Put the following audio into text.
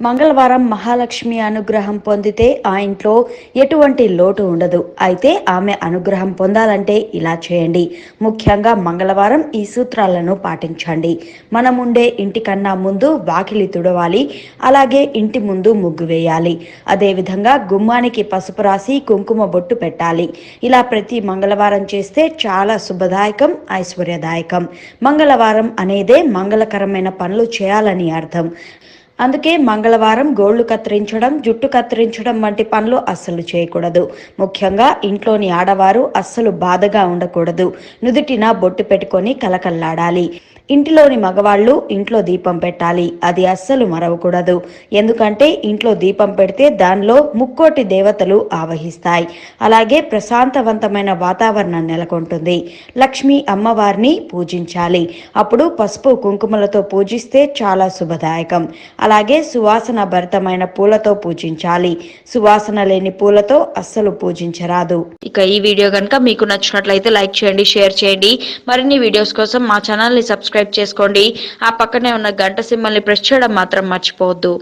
మంగళవారం మహాలక్ష్మి అనుగ్రహం పొందితే ఆ ఇంట్లో ఎటువంటి లోటు ఉండదు. అయితే ఆమె అనుగ్రహం పొందాలంటే ఇలా చేయండి. ముఖ్యంగా మంగళవారం ఈ సూత్రాలను పాటించండి. మనం ఉండే ఇంటికన్నా ముందు వాకిలి తుడవాలి. అలాగే ఇంటి ముందు ముగ్గు వేయాలి. అదేవిధంగా గుమ్మానికి పసుపు రాసి కుంకుమ బొట్టు పెట్టాలి. ఇలా ప్రతి మంగళవారం చేస్తే చాలా శుభదాయకం ఐశ్వర్యదాయకం. మంగళవారం అనేదే మంగళకరమైన పనులు చేయాలని అర్థం. అందుకే మంగళవారం గోళ్ళు కత్తిరించడం జుట్టు కత్తిరించడం వంటి పనులు అస్సలు చేయకూడదు. ముఖ్యంగా ఇంట్లోని ఆడవారు అస్సలు బాధగా ఉండకూడదు. నుదుటిన బొట్టు పెట్టుకొని కలకల్లాడాలి. ఇంటిలోని మగవాళ్ళు ఇంట్లో దీపం పెట్టాలి. అది అస్సలు మరవకూడదు. ఎందుకంటే ఇంట్లో దీపం పెడితే దానిలో ముక్కోటి దేవతలు ఆవహిస్తాయి. అలాగే ప్రశాంతవంతమైన వాతావరణం నెలకొంటుంది. లక్ష్మి అమ్మవారిని పూజించాలి. అప్పుడు పసుపు కుంకుమలతో పూజిస్తే చాలా శుభదాయకం. అలాగే సువాసన భరితమైన పూలతో పూజించాలి. సువాసన లేని పూలతో అస్సలు పూజించరాదు. ఇక ఈ వీడియో కనుక మీకు నచ్చినట్లయితే లైక్ చేయండి షేర్ చేయండి. మరిన్ని వీడియోస్ కోసం మా ఛానల్ని సబ్స్క్రైబ్ చేసుకోండి. ఆ పక్కనే ఉన్న గంట సింబల్ని ప్రెస్ చేయడం మాత్రం మర్చిపోవద్దు.